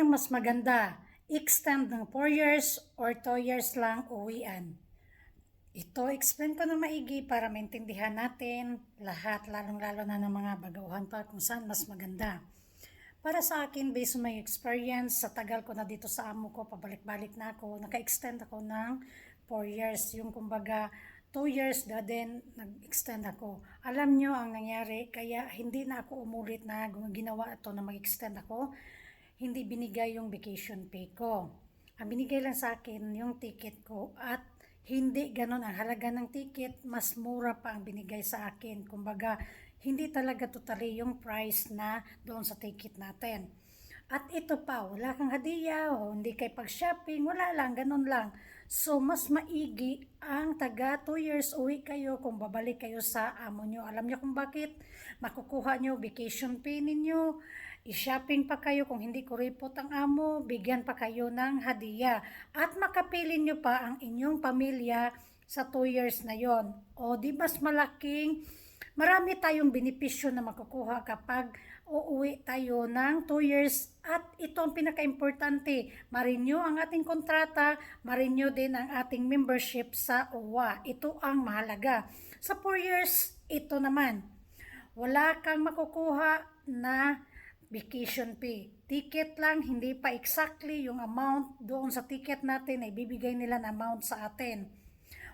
ang mas maganda? Extend ng 4 years or 2 years lang uwian? Ito, explain ko na maigi para maintindihan natin lahat, lalong-lalo na ng mga baguhan pa kung saan mas maganda. Para sa akin, based on my experience, sa tagal ko na dito sa amo ko, pabalik-balik na ako, naka-extend ako ng 4 years. Yung kumbaga, 2 years na din, nag-extend ako. Alam nyo ang nangyari, kaya hindi na ako umulit na ginawa ito na mag-extend ako. Hindi binigay yung vacation pay ko. Ang binigay lang sa akin yung ticket ko at hindi ganon ang halaga ng ticket, mas mura pa ang binigay sa akin. Kumbaga, hindi talaga totally yung price na doon sa ticket natin. At ito pa, wala kang hadiah o hindi kay pag-shopping, wala lang, ganun lang. So, mas maigi ang taga 2 years uwi kayo kung babalik kayo sa amo nyo. Alam nyo kung bakit? Makukuha nyo vacation pay ninyo, i-shopping pa kayo kung hindi ko report ang amo, bigyan pa kayo ng hadiah. At makapili nyo pa ang inyong pamilya sa 2 years na yon. O di mas malaking marami tayong benepisyo na makukuha kapag uuwi tayo ng 2 years at ito ang pinaka-importante, marenew ang ating kontrata, marenew din ang ating membership sa OWA. Ito ang mahalaga. Sa 4 years, ito naman, wala kang makukuha na vacation pay. Ticket lang, hindi pa exactly yung amount doon sa ticket natin ay bibigay nila na amount sa atin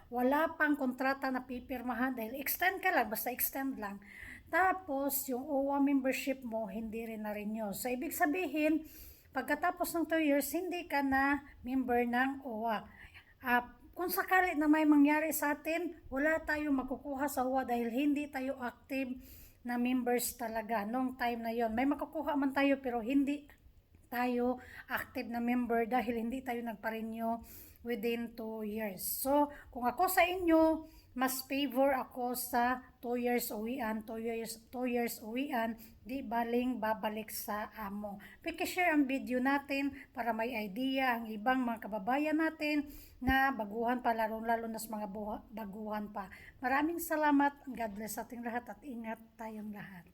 wala pang kontrata na pipirmahan dahil extend ka lang, basta extend lang. Tapos, yung OWA membership mo, hindi rin na renew. So, ibig sabihin, pagkatapos ng 2 years, hindi ka na member ng OWA. Ah, kung sakali na may mangyari sa atin, wala tayong makukuha sa OWA dahil hindi tayo active na members talaga nung time na yon. May makukuha man tayo pero hindi tayo active na member dahil hindi tayo nagpa-renew within 2 years. So, kung ako sa inyo, mas favor ako sa 2 years uwian, 2 years, 2 years uwian, di baling babalik sa amo. Paki-share ang video natin para may idea ang ibang mga kababayan natin na baguhan pa, lalo-lalo na sa mga baguhan pa. Maraming salamat. God bless ating lahat at ingat tayong lahat.